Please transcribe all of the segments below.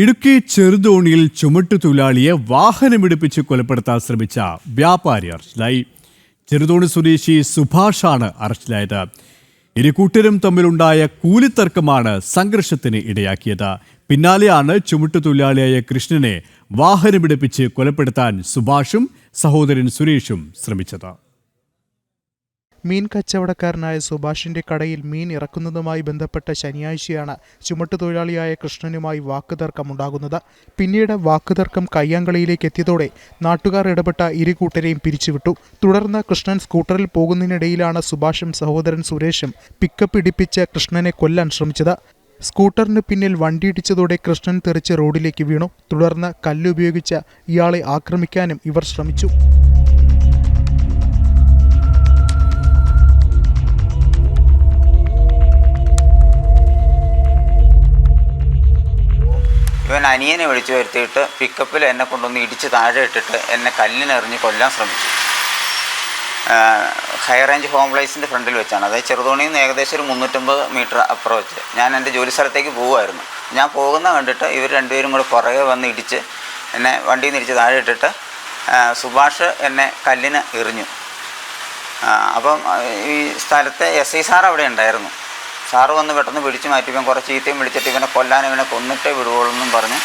ഇടുക്കി ചെറുതോണിയിൽ ചുമട്ടു തൊഴിലാളിയെ വാഹനമിടിപ്പിച്ച് കൊലപ്പെടുത്താൻ ശ്രമിച്ച വ്യാപാരി അറസ്റ്റിലായി. ചെറുതോണി സ്വദേശി സുഭാഷാണ് അറസ്റ്റിലായത്. ഇരു കൂട്ടരും തമ്മിലുണ്ടായ കൂലിത്തർക്കമാണ് സംഘർഷത്തിന് ഇടയാക്കിയത്. പിന്നാലെയാണ് ചുമട്ടു തൊഴിലാളിയായ കൃഷ്ണനെ വാഹനമിടിപ്പിച്ച് കൊലപ്പെടുത്താൻ സുഭാഷും സഹോദരൻ സുരേഷും ശ്രമിച്ചത്. മീൻ കച്ചവടക്കാരനായ സുഭാഷിന്റെ കടയിൽ മീൻ ഇറക്കുന്നതുമായി ബന്ധപ്പെട്ട ശനിയാഴ്ചയാണ് ചുമട്ടുതൊഴിലാളിയായ കൃഷ്ണനുമായി വാക്കുതർക്കമുണ്ടാകുന്നത്. പിന്നീട് വാക്കുതർക്കം കയ്യാങ്കളിയിലേക്ക് എത്തിയതോടെ നാട്ടുകാർ ഇടപെട്ട ഇരു കൂട്ടരെയും പിരിച്ചുവിട്ടു. തുടർന്ന് കൃഷ്ണൻ സ്കൂട്ടറിൽ പോകുന്നതിനിടയിലാണ് സുഭാഷും സഹോദരൻ സുരേഷും പിക്കപ്പ് ഇടിപ്പിച്ച് കൃഷ്ണനെ കൊല്ലാൻ ശ്രമിച്ചത്. സ്കൂട്ടറിന് പിന്നിൽ വണ്ടിയിടിച്ചതോടെ കൃഷ്ണൻ തെറിച്ച് റോഡിലേക്ക് വീണു. തുടർന്ന് കല്ലുപയോഗിച്ച് ഇയാളെ ആക്രമിക്കാനും ഇവർ ശ്രമിച്ചു. ഇവൻ അനിയനെ വിളിച്ചു വരുത്തിയിട്ട് പിക്കപ്പിൽ എന്നെ കൊണ്ടൊന്ന് ഇടിച്ച് താഴെ ഇട്ടിട്ട് എന്നെ കല്ലിനെറിഞ്ഞ് കൊല്ലാൻ ശ്രമിച്ചു. ഹൈ റേഞ്ച് ഹോം പ്ലേസിന്റെ ഫ്രണ്ടിൽ വെച്ചാണ്. അതായത് ചെറുതോണിയിൽ നിന്ന് ഏകദേശം ഒരു മുന്നൂറ്റമ്പത് മീറ്റർ അപ്പുറം വെച്ച്. ഞാൻ എന്റെ ജോലി സ്ഥലത്തേക്ക് പോകുമായിരുന്നു ഞാൻ പോകുന്ന കണ്ടിട്ട് ഇവർ രണ്ടുപേരും കൂടെ പുറകെ വന്ന് ഇടിച്ച് എന്നെ വണ്ടിയിൽ നിന്ന് ഇടിച്ച് താഴെ ഇട്ടിട്ട് സുഭാഷ് എന്നെ കല്ലിന് എറിഞ്ഞു. അപ്പം ഈ സ്ഥലത്തെ എസ് ഐ സാർ അവിടെ ഉണ്ടായിരുന്നു. സാറ് വന്ന് പെട്ടെന്ന് പിടിച്ചു മാറ്റി ഇവൻ കുറച്ച് ചീത്തയും വിളിച്ചിട്ട് ഇവനെ കൊല്ലാൻ ഇവനെ കൊന്നിട്ടേ വിടുവുള്ളൂ എന്നും പറഞ്ഞ്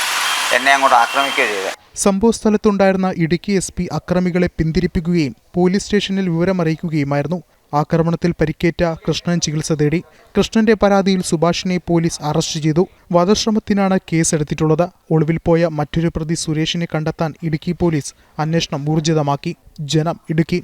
എന്നെ അങ്ങോട്ട് ആക്രമിക്കുകയോ ചെയ്തത് സംഭവ സ്ഥലത്തുണ്ടായിരുന്ന ഇടുക്കി എസ് പി അക്രമികളെ പിന്തിരിപ്പിക്കുകയും പോലീസ് സ്റ്റേഷനിൽ വിവരമറിയിക്കുകയുമായിരുന്നു. ആക്രമണത്തിൽ പരിക്കേറ്റ കൃഷ്ണൻ ചികിത്സ തേടി കൃഷ്ണന്റെ പരാതിയിൽ സുഭാഷിനെ പോലീസ് അറസ്റ്റ് ചെയ്തു. വധശ്രമത്തിനാണ് കേസെടുത്തിട്ടുള്ളത്. ഒളിവിൽ പോയ മറ്റൊരു പ്രതി സുരേഷിനെ കണ്ടെത്താൻ ഇടുക്കി പോലീസ് അന്വേഷണം ഊർജിതമാക്കി. ജനം ഇടുക്കി.